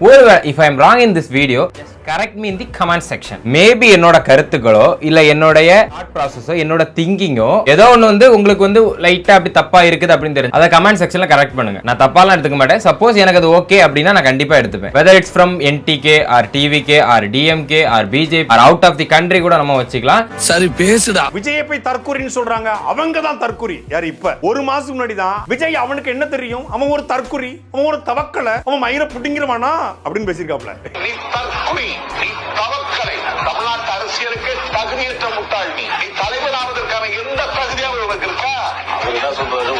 However, if I'm wrong in this video. Correct me in the comment section maybe என்னோட கருத்துக்களோ இல்ல என்னுடைய thought ப்ராசஸோ என்னோட திங்கிங்கோ ஏதோ ஒன்று வந்து உங்களுக்கு வந்து லைட்டா அப்படி தப்பா இருக்குது அப்படின்னு தெரியும் அதை கமெண்ட் செக்ஷன்ல கரெக்ட் பண்ணுங்க. நான் தப்பாலாம் எடுத்துக்க மாட்டேன். சப்போஸ் எனக்கு அது ஓகே அப்படின்னா நான் கண்டிப்பா எடுத்துப்பேன். Whether it's from NTK or TVK or DMK or BJP or out of the country கூட நம்ம வச்சுக்கலாம். சரி பேசுடா. விஜயை போய் தற்கொலைன்னு சொல்றாங்க. அவங்க தான் தற்கொலை யார் இப்ப? ஒரு மாசம் முன்னாடி தான் விஜய் அவனுக்கு என்ன தெரியும்? அவன் ஒரு தற்கொலை அவன் ஒரு தவக்கலை அவன் மயிரை புடிங்கிறவானா அப்படின்னு பேசியிருக்காப்ல தகுதியற்ற முட்டாள் நீ நீ தலைவராவதற்கான எந்த தகுதியாவது உனக்கு இருக்கா? என்ன சொல்றது.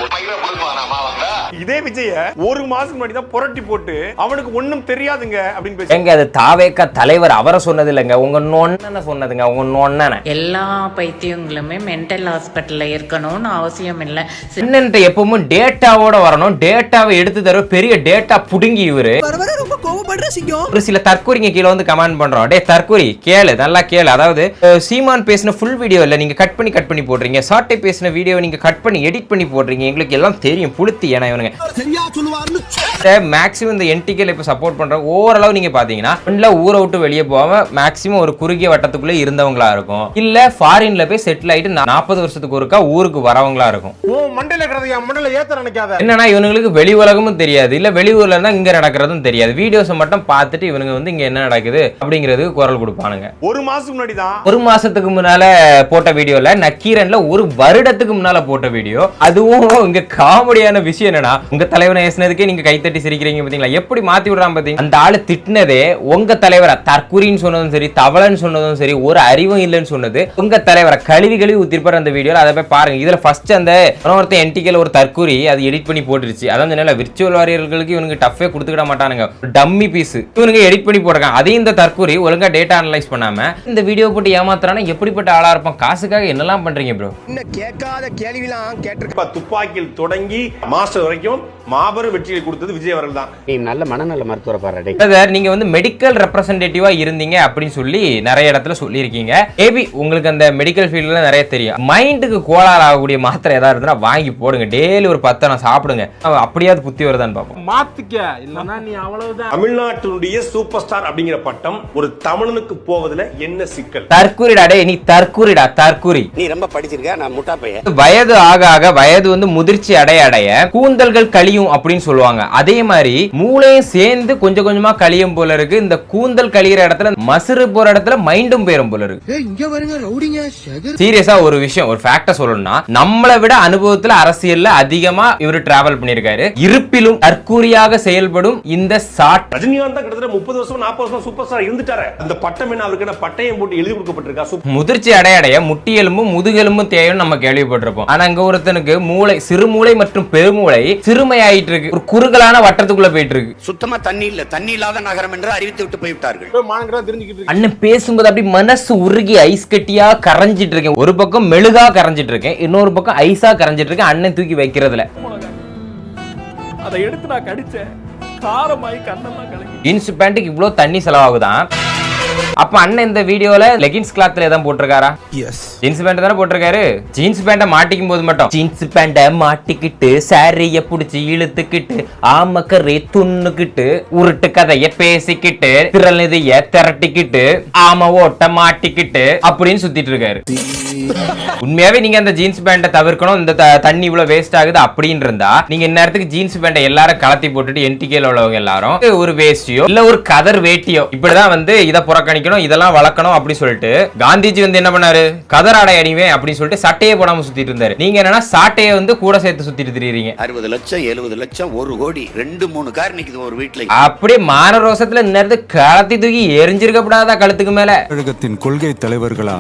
வந்தா? இதே விஜய ஒரு மாசம் முன்னாடி தான் புரட்டி போட்டு அவனுக்கு ஒண்ணும் தெரியாதுங்க அப்படின்னு பேசி எங்க அது தாவேக்கா தலைவர் அவரை சொன்னது இல்லைங்க உங்க நொண்ணனை சொன்னதுங்க. உங்க நொண்ணனை. எல்லா பைத்தியங்களுமே மென்டல் ஹாஸ்பிட்டல்ல இருக்கணும்னு அவசியம் இல்லை. என்னன்ட்டு எப்பவும் டேட்டாவோட வரணும். டேட்டாவை எடுத்து தர பெரிய டேட்டா புடுங்கி இவரு. கோவப்படுற சிங்கம். ஒரு சில தற்கொலைங்க கீழே வந்து கமெண்ட் பண்றோம். டே தற்கொலை கேளு நல்லா கேளு. அதாவது சீமான் பேசின ஃபுல் வீடியோ இல்ல நீங்க கட் பண்ணி கட் பண்ணி போடுறீங்க. சாட்டை பேசின வீடியோ நீங்க கட் பண்ணி எடிட் பண்ணி போடுறீங்க. எங்களுக்கு எல்லாம் தெரியும் புளுத்தி ஏன்னா இவனுங்க. சரியா சொல்லுவாருன்னு மேக்ஸிமம் இந்த என்டிகேல இப்ப சப்போர்ட் பண்ற ஓரளவு நீங்க பாத்தீங்கன்னா ஒன்ல ஊரை விட்டு வெளியே போகாம மேக்ஸிமம் ஒரு குறுகிய வட்டத்துக்குள்ள இருந்தவங்களா இருக்கும். இல்ல ஃபாரின்ல போய் செட்டில் ஆயிட்டு நாற்பது வருஷத்துக்கு ஒருக்கா ஊருக்கு வரவங்களா இருக்கும். என்னன்னா இவனுங்களுக்கு வெளி உலகமும் தெரியாது. இல்ல வெளி ஊர்ல இருந்தா இங்க நடக்கிறதும் தெரியாது. வீடியோஸை மட்டும் பார்த்துட்டு இவனுங்க வந்து இங்க என்ன நடக்குது அப்படிங்கிறதுக்கு குரல் கொடுப்பானுங்க. ஒரு மாசம் முன்னாடி தான். ஒரு மாசத்துக்கு முன்னால போட்ட வீடியோல நக்கீரன்ல ஒரு வருடத்துக்கு முன்னால போட்ட வீடியோ அதுவும் இங்க காமெடியான விஷயம் என்னன்னா உங்க தலைவனை ஏசினதுக்கே நீங்க கைத்தட்டி சிரிக்கிறீங்க பாத்தீங்களா எப்படி மாத்தி விடுறான் பாத்தீங்க அந்த ஆளு திட்டினதே உங்க தலைவரை? தற்குறின்னு சொன்னதும் சரி தவளைன்னு சொன்னதும் சரி ஒரு அறிவும் இல்லைன்னு சொன்னது. உங்க தலைவரை கழுவி கழுவி ஊத்திருப்பாரு அந்த வீடியோல அதை போய் பாருங்க. இதுல ஃபர்ஸ்ட் அந்த ஒருத்தன் என்டிக்கல ஒரு தற்குறி அது எடிட் பண்ணி போட்டுருச்சு. அதான் சொன்னேன்ல விர்ச்சுவல் வாரியர்களுக்கு இவனுக்கு டஃபே கொடுத்துக்கிட மாட்டானுங்க. டம்மி பீஸ் இவனுங்க எடிட் பண்ணி போடுறாங்க அதையும் இந்த தற்கூரி ஒழுங்கா டேட்டா அனலைஸ் பண்ணாம இந்த வீடியோ போட்டு ஏமாத்துறானா? எப்படிப்பட்ட ஆளா இருப்பான்? காசுக்காக என்னெல்லாம் பண்றீங்க ப்ரோ இன்னும் கேட்காத கேள்விலாம் கேட்டிருக்க துப்பாக்கியில் தொடங்கி மாஸ்டர் வரைக்கும் மாபெரும் வெற்றியை கொடுத்தது விஜய் அவர்கள் தான். நீ நல்ல மனநல மருத்துவரை பாருடே நீங்க வந்து மெடிக்கல் ரெப்ரசன்டேட்டிவா இருந்தீங்க அப்படின்னு சொல்லி நிறைய இடத்துல சொல்லியிருக்கீங்க. மேபி உங்களுக்கு அந்த மெடிக்கல் ஃபீல்ட்ல நிறைய தெரியும். மைண்டுக்கு கோளாறு ஆகக்கூடிய மாத்திரை ஏதாவது இருந்தா வாங்கி போடுங்க. டெய்லி ஒரு பத்து நான் சாப்பிடுங்க. அப்படியாவது புத்தி வருதான்னு பார்ப்போம் மாத்திக்க. இல்லனா நீ அவ்வளவுதான். தமிழ்நாட்டினுடைய சூப்பர் ஸ்டார் அப்படிங்கிற பட்டம் ஒரு தமிழனுக்கு போவதுல என்ன சிக்கல்? தற்கூரிடா டே நீ தற்கூரிடா தற்கூரி நீ ரொம்ப படிச்சிருக்க நான் முட்டா பையன். வயது ஆக ஆக வயது வந்து முதிர்ச்சி அடைய அடைய கூந்தல்கள் கழியும் அப்படின்னு சொல்லுவாங்க. அதே மாதிரி மூளையும் சேர்ந்து கொஞ்சம் கொஞ்சமா கழியும் போல இருக்கு. இந்த கூந்தல் கழியிற இடத்துல மசுறு போற இடத்துல மைண்டும் போயிரும் போல இருக்கு. சீரியஸா ஒரு விஷயம் ஒரு ஃபேக்ட சொல்லணும்னா நம்மளை விட அனுபவத்துல அரசியல்ல அதிகமா இவர் டிராவல் பண்ணிருக்காரு இருப்பிலும் தற்கூரியாக செயல்படும் இந்த சாட் ரஜினிகாந்த் கிட்டத்தட்ட முப்பது வருஷம் நாற்பது வருஷம் சூப்பர் ஸ்டார் இருந்துட்டாரு. அந்த பட்டம் என்ன அவருக்கு பட்டயம் போட்டு எழுதி கொடுக்கப்பட்டிருக்கா? முதிர்ச்சி அடைய அடைய முட்டியெலும்பும் முதுகெலும்பும் தேயும் நம்ம கேள்விப்பட்டிருப்போம். ஆனா அங்க ஒருத்தனுக்கு மூளை சிறுமூளை மற்றும் பெருமூளை சிறுமையாயிட்டு இருக்கு. ஒரு குறுகலான வட்டத்துக்குள்ள போயிட்டு இருக்கு சுத்தமா தண்ணி இல்ல. தண்ணி இல்லாத நகரம் என்று அறிவித்து விட்டு போய்விட்டார்கள். மானங்கடா தெரிஞ்சுக்கிட்டு இருக்கு. அண்ணன் பேசும்போது அப்படி மனசு உருகி ஐஸ் கட்டியா கரைஞ்சிட்டு இருக்கேன். ஒரு பக்கம் மெழுகா கரைஞ்சிட்டு இருக்கேன். இன்னொரு பக்கம் ஐஸா கரைஞ்சிட்டு இருக்கேன். அண்ணன் தூக்கி வைக்கிறதுல. அதை எடுத்து நான் கடிச்சேன். காரமாயி கண்ணெல்லாம் கலங்கி. ஜீன்ஸ் பேண்ட்டுக்கு இவ்வளோ தண்ணி செலவாகுதான் அப்ப அண்ணன் இந்த வீடியோல லெகின்ஸ் கிளாத்ல எதாவது போட்டிருக்காரா? எஸ் ஜீன்ஸ் பேண்ட் தானே போட்டிருக்காரு? ஜீன்ஸ் பேண்ட மாட்டிக்கும் போது மட்டும். ஜீன்ஸ் பேண்ட மாட்டிக்கிட்டு சாரிய புடிச்சு இழுத்துக்கிட்டு ஆமக்கரை துண்ணுக்கிட்டு உருட்டு கதைய பேசிக்கிட்டு திரள் நிதிய திரட்டிக்கிட்டு ஆம ஓட்ட மாட்டிக்கிட்டு அப்படின்னு சுத்திட்டு இருக்காரு. உண்மையாவே நீங்க அந்த ஜீன்ஸ் பேண்ட தவிர்க்கணும். இந்த த- தண்ணி இவ்வளவு வேஸ்ட் ஆகுது அப்படின்னு இருந்தா நீங்க இந்நேரத்துக்கு ஜீன்ஸ் பேண்ட எல்லாரும் கலத்தி போட்டுட்டு என்டிகேல உள்ளவங்க எல்லாரும் ஒரு வேஷ்டியோ இல்ல ஒரு கதர் வேட்டியோ இப்படிதான் வந்து இதை புறக்கணிக்கணும் இதெல்லாம் வளர்க்கணும் அப்படி சொல்லிட்டு காந்திஜி வந்து என்ன பண்ணாரு? கதர் ஆடை அணிவேன் அப்படின்னு சொல்லிட்டு சட்டையை போடாம சுத்திட்டு இருந்தாரு. நீங்க என்னன்னா சாட்டையை வந்து கூட சேர்த்து சுத்திட்டு திரியுறீங்க அறுபது லட்சம் எழுபது லட்சம் ஒரு கோடி ரெண்டு மூணு கார் நிக்குது ஒரு வீட்டுல அப்படியே மான ரோசத்துல இந்நேரத்துக்கு கலத்தி தூக்கி எரிஞ்சிருக்கப்படாதா கழுத்துக்கு மேல? கழகத்தின் கொள்கை தலைவர்களா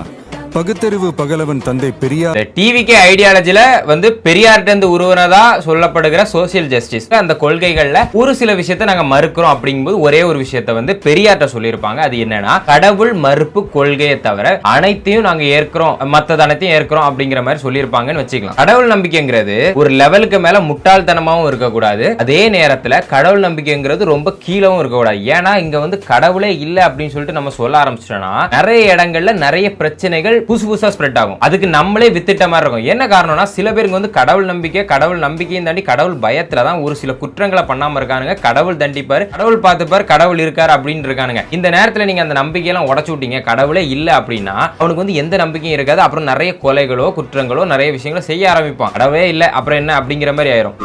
பகுத்தறிவு பகலவன் தந்தை பெரியார். டிவிகே ஐடியாலஜில வந்து பெரியார்ட்ட இருந்து உருவனதா சொல்லப்படுகிற சோசியல் ஜஸ்டிஸ் அந்த கொள்கைகள்ல ஒரு சில விஷயத்தை நாங்க மறுக்கிறோம் அப்படிங்கும்போது ஒரே ஒரு விஷயத்த வந்து பெரியார்ட்ட சொல்லியிருப்பாங்க. அது என்னன்னா கடவுள் மறுப்பு கொள்கையை தவிர அனைத்தையும் நாங்க ஏற்கிறோம் மத்தது அனைத்தையும் ஏற்கிறோம் அப்படிங்கிற மாதிரி சொல்லியிருப்பாங்கன்னு வச்சுக்கலாம். கடவுள் நம்பிக்கைங்கிறது ஒரு லெவலுக்கு மேல முட்டாள்தனமாவும் இருக்கக்கூடாது. அதே நேரத்துல கடவுள் நம்பிக்கைங்கிறது ரொம்ப கீழவும் இருக்கக்கூடாது. ஏன்னா இங்க வந்து கடவுளே இல்லை அப்படின்னு சொல்லிட்டு நம்ம சொல்ல ஆரம்பிச்சிட்டோம்னா நிறைய இடங்கள்ல நிறைய பிரச்சனைகள் புதுசு புதுசாக ஸ்ப்ரெட் ஆகும். அதுக்கு நம்மளே வித்திட்ட மாதிரி இருக்கும். என்ன காரணம்னா சில பேருக்கு வந்து கடவுள் நம்பிக்கை கடவுள் நம்பிக்கையும் தாண்டி கடவுள் பயத்தில் தான் ஒரு சில குற்றங்களை பண்ணாமல் இருக்கானுங்க. கடவுள் தண்டிப்பார். கடவுள் பார்த்துப்பார் கடவுள் இருக்கார் அப்படின்னு இருக்கானுங்க. இந்த நேரத்தில் நீங்கள் அந்த நம்பிக்கையெல்லாம் உடச்சு விட்டீங்க கடவுளே இல்லை அப்படின்னா அவனுக்கு வந்து எந்த நம்பிக்கையும் இருக்காது. அப்புறம் நிறைய கொலைகளோ குற்றங்களோ நிறைய விஷயங்களோ செய்ய ஆரம்பிப்பான். கடவுளே இல்லை அப்புறம் என்ன அப்படிங்கிற மாதிரி ஆயிரும்.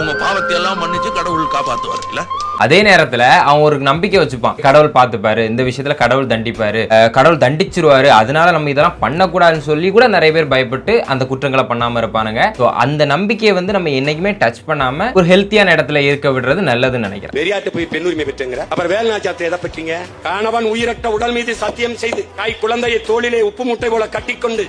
உங்க பாவத்தை எல்லாம் மன்னிச்சு கடவுள் காப்பாத்துவார் இல்ல? அதே நேரத்துல அவன் ஒரு நம்பிக்கை வச்சுப்பான். கடவுள் பார்த்துப்பாரு இந்த விஷயத்துல கடவுள் தண்டிப்பாரு. கடவுள் தண்டிச்சிருவாரு. அதனால நம்ம இதெல்லாம் பண்ணக்கூடாதுன்னு சொல்லி கூட நிறைய பேர் பயப்பட்டு அந்த குற்றங்களை பண்ணாம இருப்பானுங்க. ஸோ அந்த நம்பிக்கையை வந்து நம்ம என்னைக்குமே டச் பண்ணாம ஒரு ஹெல்த்தியான இடத்துல இருக்க விடுறது நல்லதுன்னு நினைக்கிறேன். பெரியாட்டு போய் பெண்ணுரிமை பெற்றுங்கிற. அப்புறம் வேலுநாச்சியத்தை எதை பெற்றீங்க? கணவன் உயிரற்ற உடல் மீது சத்தியம் செய்து தாய் குழந்தையை தோளிலே உப்பு முட்டை போல கட்டிக்கொண்டு.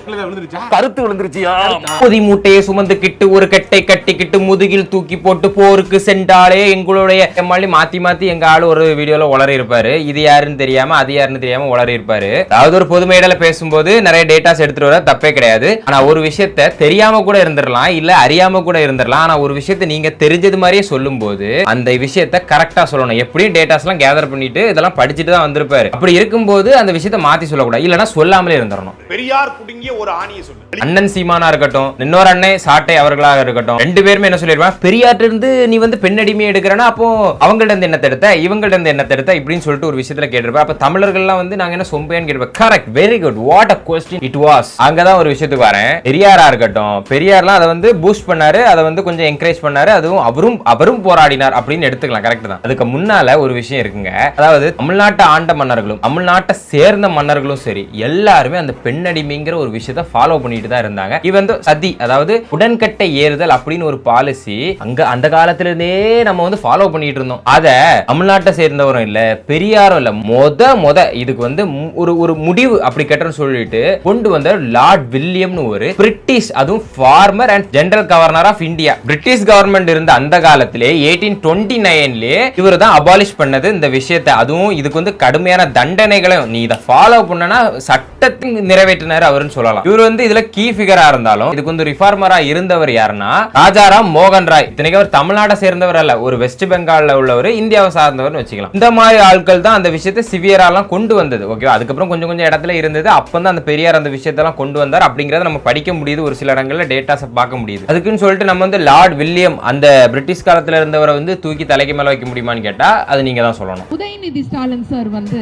கருத்து விழுந்துருச்சியா? பொதி மூட்டையை சுமந்துக்கிட்டு ஒரு கட்டை கட்டிக்கிட்டு முதுகில் தூக்கி போட்டு போருக்கு சென்றாலே எங்களுடைய எம்மாளி மாத்தி மாத்தி எங்க ஆளு ஒரு வீடியோல உளறி இருப்பாரு இது யாருன்னு தெரியாம அது யாருன்னு தெரியாம உளறி இருப்பாரு அதாவது ஒரு பொது மேடையில பேசும்போது நிறைய டேட்டாஸ் எடுத்துட்டு வர தப்பே கிடையாது. ஆனா ஒரு விஷயத்த தெரியாம கூட இருந்துடலாம் இல்ல அறியாம கூட இருந்துடலாம். ஆனா ஒரு விஷயத்த நீங்க தெரிஞ்சது மாதிரியே சொல்லும்போது அந்த விஷயத்த கரெக்டா சொல்லணும். எப்படியும் டேட்டாஸ் எல்லாம் கேதர் பண்ணிட்டு இதெல்லாம் படிச்சுட்டு தான் வந்திருப்பாரு. அப்படி இருக்கும்போது அந்த விஷயத்த மாத்தி சொல்லக்கூடாது. இல்லைன்னா சொல்லாமலே இருந்துடணும். பெரியார் புடுங்கிய ஒரு ஆணியை சொல்லு. அண்ணன் சீமானா இருக்கட்டும் இன்னொரு அண்ணன் சாட்டை அவர்களாக இருக்கட்டும் ரெண்டு பேருமே என்ன சொல்லிருப்பாங்க பெரியார்ட்ட இருந்து நீ வந்து பெண்ணடிமை எடுக்கிறனா அப்போ அவங்கள்ட்ட இருந்து என்ன தடுத்த இவங்கள்ட்ட இருந்து என்ன தடுத்த இப்படின்னு சொல்லிட்டு ஒரு விஷயத்துல கேட்டிருப்பேன் அப்ப தமிழர்கள்லாம் வந்து நாங்க என்ன சொம்பையான்னு கேட்டிருப்பேன் correct very good what a question it was அங்கதான் ஒரு விஷயத்துக்கு வரேன். பெரியாரா இருக்கட்டும். பெரியார்லாம் அதை வந்து பூஸ்ட் பண்ணாரு. அதை வந்து கொஞ்சம் என்கரேஜ் பண்ணாரு. அதுவும் அவரும் அவரும் போராடினார் அப்படின்னு எடுத்துக்கலாம். கரெக்ட் தான். அதுக்கு முன்னால ஒரு விஷயம் இருக்குங்க. அதாவது தமிழ்நாட்டை ஆண்ட மன்னர்களும் தமிழ்நாட்டை சேர்ந்த மன்னர்களும் சரி எல்லாருமே அந்த பெண்ணடிமைங்கிற ஒரு விஷயத்த ஃபாலோ பண்ணிட்டு தான் இருந்தாங்க. இவன் சதி அதாவது உடன்கட்டை ஏறுதல் அப்படின்னு ஒரு பாலிசி அங்க அந்த காலத்துல இருந்தே நம்ம வந்து ஃபாலோ பண்ணிட்டு இருந்தோம் அத தமிழ்நாட்டை சேர்ந்தவரும் இல்ல பெரியாரும் இல்ல மொத மொத இதுக்கு வந்து ஒரு ஒரு முடிவு அப்படி கட்டணும் சொல்லிட்டு கொண்டு வந்த லார்ட் வில்லியம்னு ஒரு பிரிட்டிஷ் அதுவும் farmer and general governor of India British government இருந்த அந்த காலத்திலே எயிட்டீன் டுவெண்ட்டி நைன்லயே இவர் தான் அபாலிஷ் பண்ணது இந்த விஷயத்தை. அதுவும் இதுக்கு வந்து கடுமையான தண்டனைகளும் நீ இதை ஃபாலோ பண்ணனா சட்டத்தின் நிறைவேற்றினார் அவருன்னு சொல்லலாம். இவர் வந்து இதுல கீ ஃபிகரா இருந்தாலும் இதுக்கு வந்து ரிஃபார்மரா இருந்தவர் யாருன்னா ராஜாராம் மோகன் ராய். இத்தனைக்கு அவர் தமிழ்நாட்டை சேர்ந்தவர் அல்ல ஒரு வெஸ்ட் பெங்கால்ல உள்ளவர் இந்தியாவை சார்ந்தவர்னு வச்சுக்கலாம். இந்த மாதிரி ஆட்கள் தான் அந்த விஷயத்தை சிவியராலாம் கொண்டு வந்தது ஓகே அதுக்கப்புறம் கொஞ்சம் கொஞ்சம் இடத்துல இருந்தது அப்போ தான் அந்த பெரியார் அந்த விஷயத்தெல்லாம் கொண்டு வந்தார். அப்படிங்கறத நம்ம படிக்க முடியுது ஒரு சில இடங்கள்ல டேட்டாஸை பார்க்க முடியுது. அதுக்குன்னு சொல்லிட்டு நம்ம வந்து லார்ட் வில்லியம் அந்த பிரிட்டிஷ் காலத்துல இருந்தவரை வந்து தூக்கி தலைக்கு மேல வைக்க முடியுமான்னு கேட்டா அது நீங்க தான் சொல்லணும். உதயநிதி ஸ்டாலின் சார் வந்து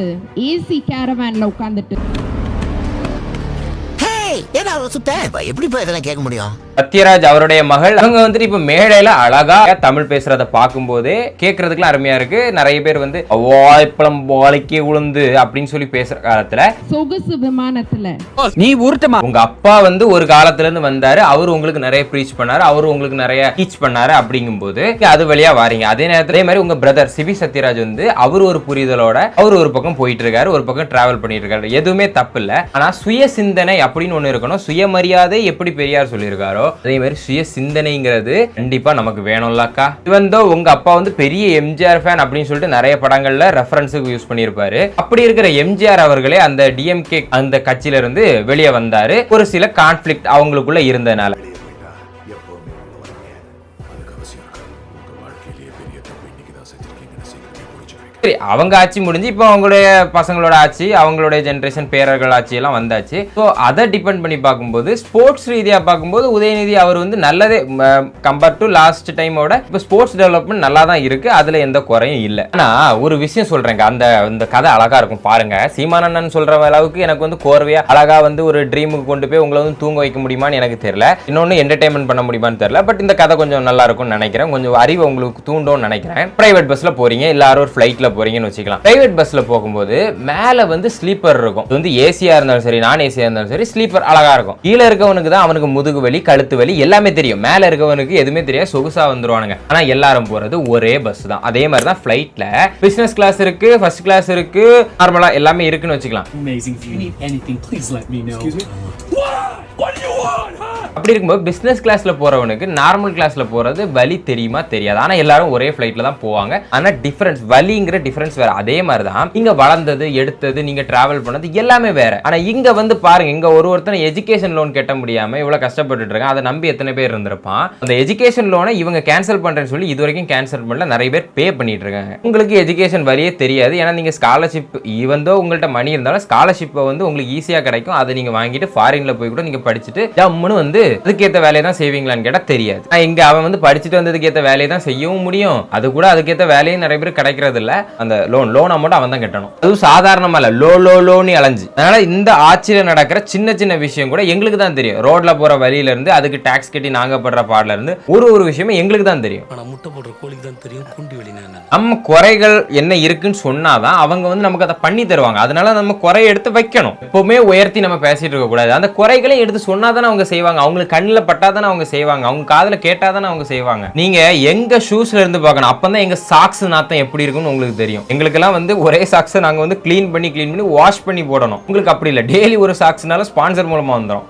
ஏசி கேரவேன்ல உட்காந்துட்டு ஏடா சுத்த எப்படி போய் இதெல்லாம் கேட்க முடியும்? சத்யராஜ் அவருடைய மகள். அவங்க வந்துட்டு இப்ப மேடையில அழகா தமிழ் பேசுறத பார்க்கும்போதே கேட்கறதுக்குலாம் அருமையா இருக்கு. நிறைய பேர் வந்து வாய்ப்பழம் வாழைக்கே உளுந்து அப்படின்னு சொல்லி பேசுற காலத்துல. சொகுசு விமானத்துல. நீ உருட்டமா? உங்க அப்பா வந்து ஒரு காலத்துல இருந்து வந்தாரு. அவர் உங்களுக்கு நிறைய ப்ரீச் பண்ணாரு. அவர் உங்களுக்கு நிறைய டீச் பண்ணாரு அப்படிங்கும்போது அது வழியா வாரீங்க. அதே நேரத்துல அதே மாதிரி உங்க பிரதர் சிவி சத்யராஜ் வந்து அவர் ஒரு புரிதலோட அவர் ஒரு பக்கம் போயிட்டு இருக்காரு ஒரு பக்கம் டிராவல் பண்ணிட்டு இருக்காரு எதுவுமே தப்பு இல்ல. ஆனா சுய சிந்தனை அப்படின்னு ஒண்ணு இருக்கணும். சுயமரியாதை எப்படி பெரியார் சொல்லியிருக்காரோ அதே மாதிரி சுய சிந்தனைங்கிறது கண்டிப்பா நமக்கு வேணும்லக்கா இவன் தோ உங்க அப்பா வந்து பெரிய எம்ஜிஆர் ஃபேன் அப்படின்னு சொல்லிட்டு நிறைய படங்கள்ல ரெஃபரன்ஸுக்கு யூஸ் பண்ணியிருப்பாரு. அப்படி இருக்கிற எம்ஜிஆர் அவர்களே அந்த டிஎம்கே அந்த கட்சியில இருந்து வெளியே வந்தாரு. ஒரு சில கான்ஃபிளிக்ட் அவங்களுக்குள்ள இருந்ததுனால. சரி அவங்க ஆட்சி முடிஞ்சு இப்போ அவங்களுடைய பசங்களோட ஆட்சி அவங்களுடைய ஜென்ரேஷன் பேரர்கள் ஆட்சி எல்லாம் வந்தாச்சு. ஸோ அதை டிபெண்ட் பண்ணி பார்க்கும்போது ஸ்போர்ட்ஸ் ரீதியாக பார்க்கும்போது உதயநிதி அவர் வந்து நல்லதே கம்பேர் டு லாஸ்ட் டைமோட இப்போ ஸ்போர்ட்ஸ் டெவலப்மெண்ட் நல்லா தான் இருக்கு அதுல எந்த குறையும் இல்லை. ஆனா ஒரு விஷயம் சொல்றேங்க அந்த இந்த கதை அழகா இருக்கும் பாருங்க. சீமானண்ணன் சொல்ற அளவுக்கு எனக்கு வந்து கோர்வையா அழகா வந்து ஒரு ட்ரீமுக்கு கொண்டு போய் உங்களை வந்து தூங்க வைக்க முடியுமான்னு எனக்கு தெரியல. இன்னொன்று என்டர்டைன்மெண்ட் பண்ண முடியுமான்னு தெரியல பட் இந்த கதை கொஞ்சம் நல்லா இருக்கும்னு நினைக்கிறேன். கொஞ்சம் அறிவு உங்களுக்கு தூண்டும்னு நினைக்கிறேன். பிரைவேட் பஸ்ல போறீங்க எல்லாரும் ஒரு போறீங்கன்னு வச்சுக்கலாம் பிரைவேட் பஸ்ல போகும்போது மேல வந்து ஸ்லீப்பர் இருக்கும் இது வந்து ஏசியா இருந்தாலும் சரி நான் ஏசியா இருந்தாலும் சரி ஸ்லீப்பர் அழகா இருக்கும் கீழே இருக்கவனுக்கு தான் அவனுக்கு முதுகு வலி கழுத்து வலி எல்லாமே தெரியும் மேல இருக்கவனுக்கு எதுவுமே தெரியாது சொகுசா வந்துருவானுங்க ஆனா எல்லாரும் போறது ஒரே பஸ் தான் அதே மாதிரி தான் ஃபிளைட்ல பிசினஸ் கிளாஸ் இருக்கு ஃபர்ஸ்ட் கிளாஸ் இருக்கு நார்மலா எல்லாமே இருக்குன்னு வச்சுக்கலாம் Amazing. If you need anything, please let me know. Excuse me? What? What do you want? அப்படி இருக்கும்போது பிஸ்னஸ் கிளாஸ்ல போறவனுக்கு நார்மல் கிளாஸ்ல போறது வலி தெரியுமா தெரியாது. ஆனா எல்லாரும் ஒரே ஃபிளைட்ல தான் போவாங்க. ஆனா டிஃபரன்ஸ் வலிங்கிற டிஃபரன்ஸ் வேற. அதே மாதிரி தான் இங்க வளர்ந்தது எடுத்தது நீங்க டிராவல் பண்ணது எல்லாமே வேற. ஆனா இங்க வந்து பாருங்க இங்க ஒரு ஒருத்தனை எஜுகேஷன் லோன் கட்ட முடியாம இவ்வளவு கஷ்டப்பட்டுட்டு இருக்கான். அதை நம்பி எத்தனை பேர் இருந்திருப்பான். அந்த எஜுகேஷன் லோனை இவங்க கேன்சல் பண்றேன்னு சொல்லி இது வரைக்கும் கேன்சல் பண்ணல. நிறைய பேர் பே பண்ணிட்டு இருக்காங்க. உங்களுக்கு எஜுகேஷன் வலியே தெரியாது. ஏன்னா நீங்க ஸ்காலர்ஷிப் ஈவந்தோ உங்கள்கிட்ட உங்கள்ட்ட மணி இருந்தாலும் ஸ்காலர்ஷிப்பை வந்து உங்களுக்கு ஈஸியா கிடைக்கும். அதை நீங்க வாங்கிட்டு ஃபாரின்ல போய் கூட நீங்க படிச்சுட்டு ஜம்முன்னு வந்து அதுக்கேற்ற வேலையை தான் செய்வீங்களான்னு கேட்டா தெரியாது. இங்க அவன் வந்து படிச்சுட்டு வந்ததுக்கு ஏற்ற வேலையை தான் செய்யவும் முடியும். அது கூட அதுக்கேற்ற வேலையும் நிறைய பேர் கிடைக்கிறது இல்ல அந்த லோன் லோன் அமௌண்ட் அவன் தான் கட்டணும். அதுவும் சாதாரணமா இல்ல லோ லோ லோன்னு அலைஞ்சு அதனால இந்த ஆட்சியில நடக்கிற சின்ன சின்ன விஷயம் கூட எங்களுக்கு தான் தெரியும். ரோட்ல போற வழியில இருந்து அதுக்கு டாக்ஸ் கட்டி நாங்க படுற பாடல இருந்து ஒரு ஒரு விஷயமும் எங்களுக்கு தான் தெரியும். முட்டை போடுற கோழிக்கு தான் தெரியும் குண்டி என்ன? நம்ம குறைகள் என்ன இருக்குன்னு சொன்னாதான் அவங்க வந்து நமக்கு அதை பண்ணி தருவாங்க. அதனால நம்ம குறையை எடுத்து வைக்கணும். எப்பவுமே உயர்த்தி நம்ம பேசிட்டு இருக்க கூடாது அந்த குறைகளை எடுத்து சொன்னாதானே அவங்க செய்வாங்க. அவங்களுக்கு கண்ணில் பட்டாதானே அவங்க செய்வாங்க. அவங்க காதுல கேட்டாதானே அவங்க செய்வாங்க. நீங்க எங்க ஷூஸ்ல இருந்து பார்க்கணும். அப்பதான் எங்க சாக்ஸ் நாத்தம் எப்படி இருக்குன்னு உங்களுக்கு தெரியும். எங்களுக்கெல்லாம் வந்து ஒரே சாக்ஸை நாங்கள் வந்து க்ளீன் பண்ணி க்ளீன் பண்ணி வாஷ் பண்ணி போடணும். உங்களுக்கு அப்படி இல்லை. டெய்லி ஒரு சாக்ஸ்னால ஸ்பான்சர் மூலமாக வந்துடும்